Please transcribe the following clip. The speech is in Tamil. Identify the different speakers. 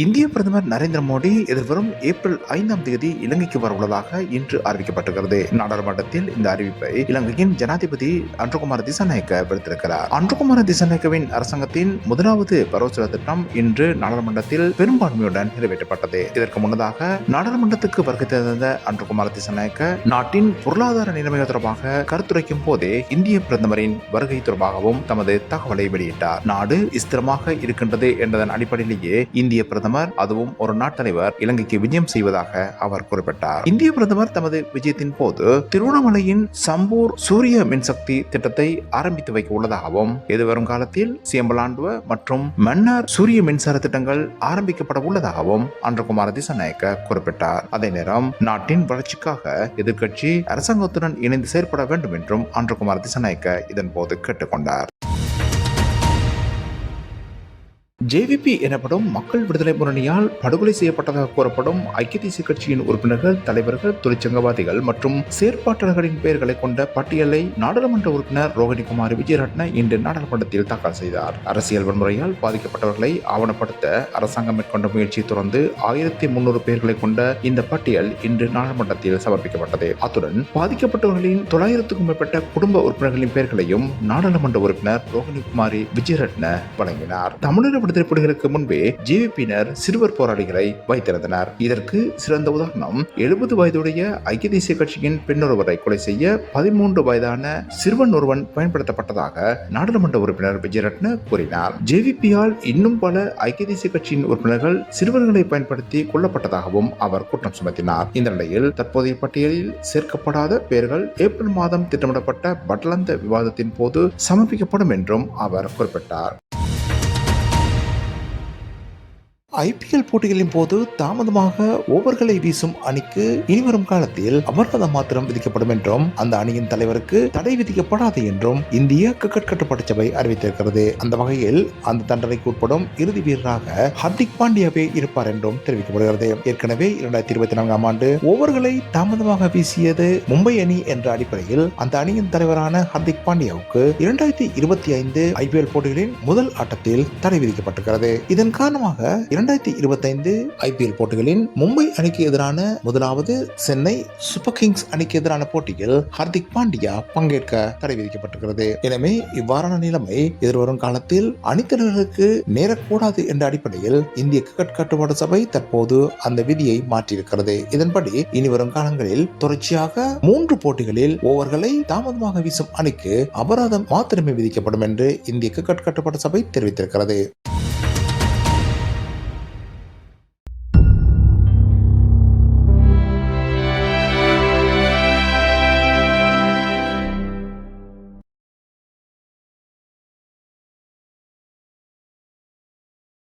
Speaker 1: இந்திய பிரதமர் நரேந்திர மோடி எதிர்வரும் ஏப்ரல் ஐந்தாம் தேதி இலங்கைக்கு வரவுள்ளதாக இன்று அறிவிக்கப்பட்டுள்ளது நாடாளுமன்றத்தில் இந்த அறிவிப்பை இலங்கையின் ஜனாதிபதி அன்றுகுமார் திசாநாயக்க விடுத்திருக்கிறார். அன்றுகுமார் திசாநாயக்கவின் அரசாங்கத்தின் முதலாவது பரோசர திட்டம் இன்று நாடாளுமன்றத்தில் பெரும்பான்மையுடன் நிறைவேற்றப்பட்டது. இதற்கு முன்னதாக நாடாளுமன்றத்துக்கு வருகை தந்த அன்றுகுமார் திசாநாயக்க நாட்டின் பொருளாதார நிலைமை தொடர்பாக கருத்துரைக்கும் போதே இந்திய பிரதமரின் வருகை தொடர்பாகவும் தமது தகவலை வெளியிட்டார். நாடு ஸ்திரமாக இருக்கின்றது என்பதன் அடிப்படையிலேயே இந்திய பிரதமர் அதுவும் ஒரு நாட்டலைவர் இலங்கைக்கு விஜயம் செய்வதாக அவர் குறிப்பிட்டார். இந்திய பிரதமர் தமது விஜயத்தின் போது திருவண்ணாமலையின் சம்பூர் சூரிய மின்சக்தி திட்டத்தை ஆரம்பித்து வைக்க உள்ளதாகவும் எதிர்வரும் காலத்தில் சியம்பலாண்டுவ மற்றும் மன்னார் சூரிய மின்சார திட்டங்கள் ஆரம்பிக்கப்பட உள்ளதாகவும் அன்றகுமார திசநாயக்க குறிப்பிட்டார். அதே நேரம் நாட்டின் வளர்ச்சிக்காக எதிர்க்கட்சி அரசாங்கத்துடன் இணைந்து செயற்பட வேண்டும் என்றும் அன்றகுமார திசநாயக்க இதன் போது கேட்டுக்கொண்டார். ஜேவிபி எனப்படும் மக்கள் விடுதலை முன்னணியால் படுகொலை செய்யப்பட்டதாக கூறப்படும் ஐக்கிய தேசிய கட்சியின் உறுப்பினர்கள் தலைவர்கள் தொழிற்சங்கவாதிகள் மற்றும் செயற்பாட்டாளர்களின் பெயர்களை கொண்ட பட்டியலை நாடாளுமன்ற உறுப்பினர் ரோஹிணிகுமார் விஜயரட்ன இன்று நாடாளுமன்றத்தில் தாக்கல் செய்தார். அரசியல் வன்முறையால் பாதிக்கப்பட்டவர்களை ஆவணப்படுத்த அரசாங்கம் மேற்கொண்ட முயற்சியை தொடர்ந்து ஆயிரத்தி முன்னூறு பெயர்களை கொண்ட இந்த பட்டியல் இன்று நாடாளுமன்றத்தில் சமர்ப்பிக்கப்பட்டது. அத்துடன் பாதிக்கப்பட்டவர்களின் தொள்ளாயிரத்துக்கும் மேற்பட்ட குடும்ப உறுப்பினர்களின் பெயர்களையும் நாடாளுமன்ற உறுப்பினர் ரோஹிணிகுமாரி விஜயரட்ன வழங்கினார். தமிழர் விடுதலை முன்பே ஜேவிபியினர் சிறுவர் போராளிகளை வைத்திருந்தனர். இதற்கு சிறந்த உதாரணம் எழுபது வயதுடைய ஐக்கிய தேசிய கட்சியின் பெண்ணொருவரை கொலை செய்ய பதிமூன்று வயதான சிறுவன் ஒருவன் பயன்படுத்தப்பட்டதாக நாடாளுமன்ற உறுப்பினர் விஜயரட்ன கூறினார். ஜேவிபியால் இன்னும் பல ஐக்கிய தேசிய கட்சியின் உறுப்பினர்கள் சிறுவர்களை பயன்படுத்தி கொல்லப்பட்டதாகவும் அவர் குற்றம் சுமத்தினார். இந்த நிலையில் தற்போதைய பட்டியலில் சேர்க்கப்படாத பெயர்கள் ஏப்ரல் மாதம் திட்டமிடப்பட்ட பட்லந்த விவாதத்தின் போது சமர்ப்பிக்கப்படும் என்றும் அவர் குறிப்பிட்டார். ஐபிஎல் போட்டிகளின் போது தாமதமாக ஓவர்களை வீசும் அணிக்கு இனிவரும் காலத்தில் அபராதம் மாத்திரம் விதிக்கப்படும் என்றும் அந்த அணியின் தலைவருக்கு தடை விதிக்கப்படாது என்றும் இந்திய கிரிக்கெட் கட்டுப்பாட்டு சபை அறிவித்திருக்கிறது. அந்த வகையில் அந்த தண்டனைக்கு உட்படும் இறுதி வீரராக ஹர்திக் பாண்டியாவே இருப்பார் என்றும் தெரிவிக்கப்படுகிறது. ஏற்கனவே இரண்டாயிரத்தி இருபத்தி நான்காம் ஆண்டு ஓவர்களை தாமதமாக வீசியது மும்பை அணி என்ற அடிப்படையில் அந்த அணியின் தலைவரான ஹர்திக் பாண்டியாவுக்கு இரண்டாயிரத்தி இருபத்தி ஐந்து ஐபிஎல் போட்டிகளின் முதல் ஆட்டத்தில் தடை விதிக்கப்பட்டிருக்கிறது. இதன் காரணமாக இரண்டாயிரத்தி இருபத்தைந்து ஐபிஎல் போட்டிகளின் மும்பை அணிக்கு எதிரான முதலாவது சென்னை சூப்பர் கிங்ஸ் அணிக்கு எதிரான போட்டியில் ஹர்திக் பாண்டியா பங்கேற்க தடை விதிக்கப்பட்டிருக்கிறது. எனவே இவ்வாறான நிலைமை எதிர்வரும் காலத்தில் அணித்தினர்களுக்கு நேரக்கூடாது என்ற அடிப்படையில் இந்திய கிரிக்கெட் கட்டுப்பாடு சபை தற்போது அந்த விதியை மாற்றியிருக்கிறது. இதன்படி இனி வரும் காலங்களில் தொடர்ச்சியாக மூன்று போட்டிகளில் ஓவர்களை தாமதமாக வீசும் அணிக்கு அபராதம் மாத்திரமே விதிக்கப்படும் என்று இந்திய கிரிக்கெட் கட்டுப்பாட்டு சபை தெரிவித்திருக்கிறது.